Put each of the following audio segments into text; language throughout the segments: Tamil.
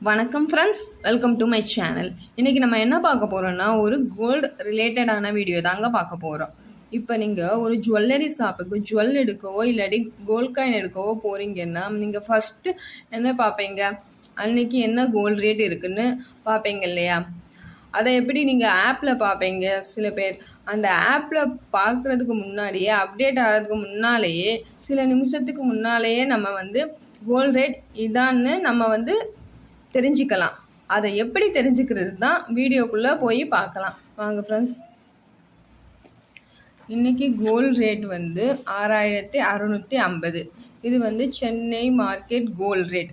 வணக்கம் friends welcome to my channel இன்றைக்கி நம்ம என்ன பார்க்க போகிறோம்னா ஒரு கோல்டு ரிலேட்டடான வீடியோ தாங்க பார்க்க போகிறோம் இப்போ நீங்கள் ஒரு ஜுவல்லரி ஷாப்புக்கு ஜுவல் எடுக்கவோ இல்லாட்டி கோல்ட் காயின் எடுக்கவோ போகிறீங்கன்னா நீங்கள் ஃபஸ்ட்டு என்ன பார்ப்பீங்க? அன்னைக்கு என்ன கோல்டு ரேட் இருக்குன்னு பார்ப்பீங்க இல்லையா? அதை எப்படி நீங்கள் ஆப்பில் பார்ப்பீங்க? சில பேர் அந்த ஆப்பில் பார்க்குறதுக்கு முன்னாடியே அப்டேட் ஆகிறதுக்கு முன்னாலேயே சில நிமிஷத்துக்கு முன்னாலேயே நம்ம வந்து கோல்ட் ரேட் இதான்னு நம்ம வந்து தெரிஞ்சுக்கலாம். அதை எப்படி தெரிஞ்சுக்கிறது தான் வீடியோக்குள்ளே போய் பார்க்கலாம். வாங்க ஃப்ரெண்ட்ஸ் இன்றைக்கி கோல்டு ரேட் வந்து ஆறாயிரத்தி அறநூற்றி ஐம்பது. இது வந்து சென்னை மார்க்கெட் கோல்டு ரேட்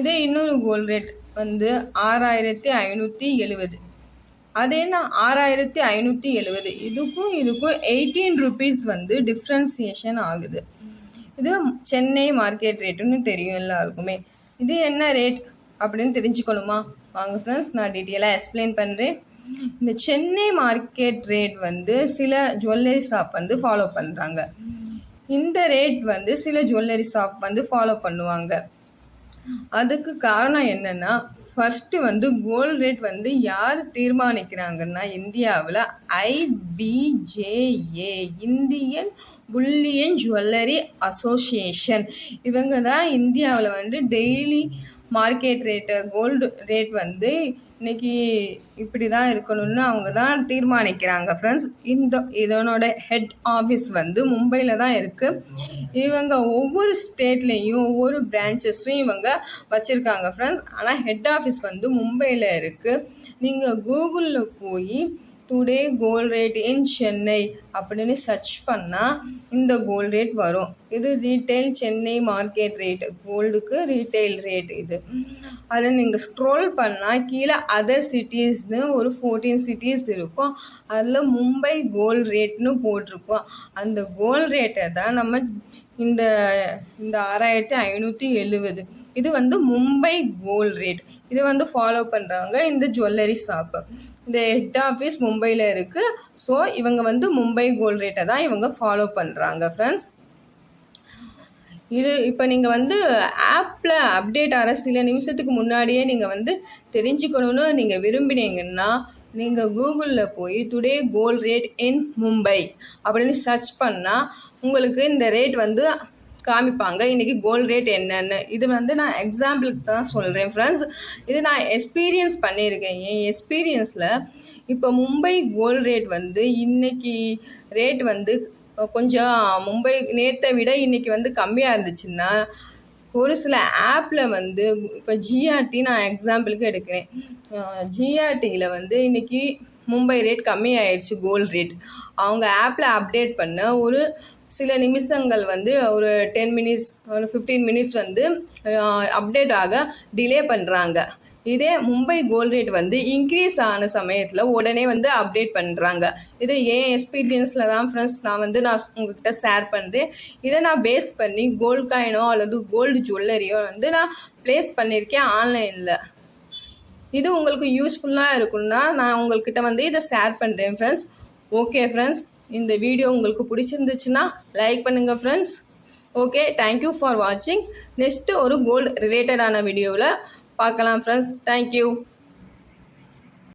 இதே இன்னொரு கோல்டு ரேட் வந்து ஆறாயிரத்தி ஐநூற்றி எழுவது. அதே நான் ஆறாயிரத்தி ஐநூற்றி எழுவது. இதுக்கும் இதுக்கும் எயிட்டீன் ருபீஸ் வந்து டிஃப்ரென்சியேஷன் ஆகுது. இது சென்னை மார்க்கெட் ரேட்டுன்னு தெரியும் எல்லாருக்குமே. இது என்ன ரேட் அப்படின்னு தெரிஞ்சுக்கணுமா? வாங்க ஃப்ரெண்ட்ஸ் நான் டீட்டெயிலாக எக்ஸ்பிளைன் பண்ணுறேன் இந்த சென்னை மார்க்கெட் ரேட் வந்து சில ஜுவல்லரி ஷாப் வந்து ஃபாலோ பண்ணுறாங்க இந்த ரேட் வந்து சில ஜுவல்லரி ஷாப் வந்து ஃபாலோ பண்ணுவாங்க. அதுக்கு காரணம் என்னன்னா ஃபர்ஸ்ட் வந்து கோல்டு ரேட் வந்து யார் தீர்மானிக்கிறாங்கன்னா இந்தியாவில் IBJA Indian bullion jewellery association. இவங்க தான் இந்தியாவில் வந்து daily market rate gold rate வந்து இன்னைக்கு இப்படி தான் இருக்கணும்னு அவங்க தான் தீர்மானிக்கிறாங்க ஃப்ரெண்ட்ஸ் இந்த இதனோட ஹெட் ஆஃபீஸ் வந்து மும்பையில் தான் இருக்குது இவங்க ஒவ்வொரு ஸ்டேட்லேயும் ஒவ்வொரு பிரான்ச்சஸும் இவங்க வச்சுருக்காங்க ஃப்ரெண்ட்ஸ் ஆனால் ஹெட் ஆஃபீஸ் வந்து மும்பையில் இருக்குது நீங்கள் கூகுளில் போய் today gold rate in Chennai அப்படின்னு சர்ச் பண்ணால் இந்த கோல்ட் ரேட் வரும். இது ரீட்டைல் சென்னை மார்க்கெட் ரேட்டு கோல்டுக்கு ரீட்டைல் ரேட் இது. அதை நீங்கள் ஸ்க்ரோல் பண்ணால் கீழே அதர் சிட்டிஸ்னு ஒரு ஃபோர்டீன் சிட்டிஸ் இருக்கும். அதில் மும்பை கோல்ட் ரேட்னு போட்டிருக்கோம். அந்த கோல்ட் ரேட்டை தான் நம்ம இந்த இந்த ஆறாயிரத்தி ஐநூற்றி எழுபது இது வந்து மும்பை கோல்ட் ரேட் இது வந்து ஃபாலோ பண்ணுறவங்க இந்த ஜுவல்லரி ஷாப்பு இந்த ஹெட் ஆஃபீஸ் மும்பையில் இருக்குது ஸோ இவங்க வந்து மும்பை கோல்ட் ரேட்டை தான் இவங்க ஃபாலோ பண்ணுறாங்க ஃப்ரெண்ட்ஸ் இது இப்போ நீங்கள் வந்து ஆப்பில் அப்டேட் ஆகிற சில நிமிஷத்துக்கு முன்னாடியே நீங்கள் வந்து தெரிஞ்சுக்கணும்னு நீங்கள் விரும்பினீங்கன்னா நீங்கள் கூகுளில் போய் today gold rate in Mumbai அப்படின்னு சர்ச் பண்ணால் உங்களுக்கு இந்த ரேட் வந்து காமிப்பாங்க. இன்றைக்கி கோல்ட் ரேட் என்னென்னு. இது வந்து நான் எக்ஸாம்பிளுக்கு தான் சொல்கிறேன் ஃப்ரெண்ட்ஸ் இது நான் எக்ஸ்பீரியன்ஸ் பண்ணியிருக்கேன். என் எக்ஸ்பீரியன்ஸில் இப்போ மும்பை கோல்ட் ரேட் வந்து இன்றைக்கி ரேட் வந்து கொஞ்சம் மும்பை நேற்றை விட இன்றைக்கி வந்து கம்மியாக இருந்துச்சுன்னா ஒரு சில ஆப்பில் வந்து இப்போ ஜிஆர்டி நான் எக்ஸாம்பிளுக்கு எடுக்கிறேன். ஜிஆர்டியில் வந்து இன்றைக்கி மும்பை ரேட் கம்மி ஆயிடுச்சு ரேட் அவங்க ஆப்பில் அப்டேட் பண்ண ஒரு சில நிமிஷங்கள் வந்து ஒரு டென் மினிட்ஸ் ஒரு ஃபிஃப்டீன் மினிட்ஸ் வந்து அப்டேட் ஆக டிலே பண்ணுறாங்க இதே மும்பை கோல்ட் ரேட் வந்து இன்க்ரீஸ் ஆன சமயத்தில் உடனே வந்து அப்டேட் பண்ணுறாங்க இது ஏன் எக்ஸ்பீரியன்ஸில் தான் ஃப்ரெண்ட்ஸ் நான் வந்து நான் உங்ககிட்ட ஷேர் பண்ணுறேன் இதை நான் பேஸ் பண்ணி கோல்ட் காயினோ அல்லது கோல்டு ஜுவல்லரியோ வந்து நான் ப்ளேஸ் பண்ணியிருக்கேன் ஆன்லைனில் இது உங்களுக்கு யூஸ்ஃபுல்லாக இருக்குன்னா நான் உங்கள்கிட்ட வந்து இதை ஷேர் பண்ணுறேன் ஃப்ரெண்ட்ஸ் ஓகே ஃப்ரெண்ட்ஸ் இந்த வீடியோ உங்களுக்கு பிடிச்சிருந்துச்சுன்னா லைக் பண்ணுங்கள் friends okay thank you for வாட்சிங் நெக்ஸ்ட்டு ஒரு கோல்டு ரிலேட்டடான வீடியோவில் பார்க்கலாம் ஃப்ரெண்ட்ஸ் தேங்க்யூ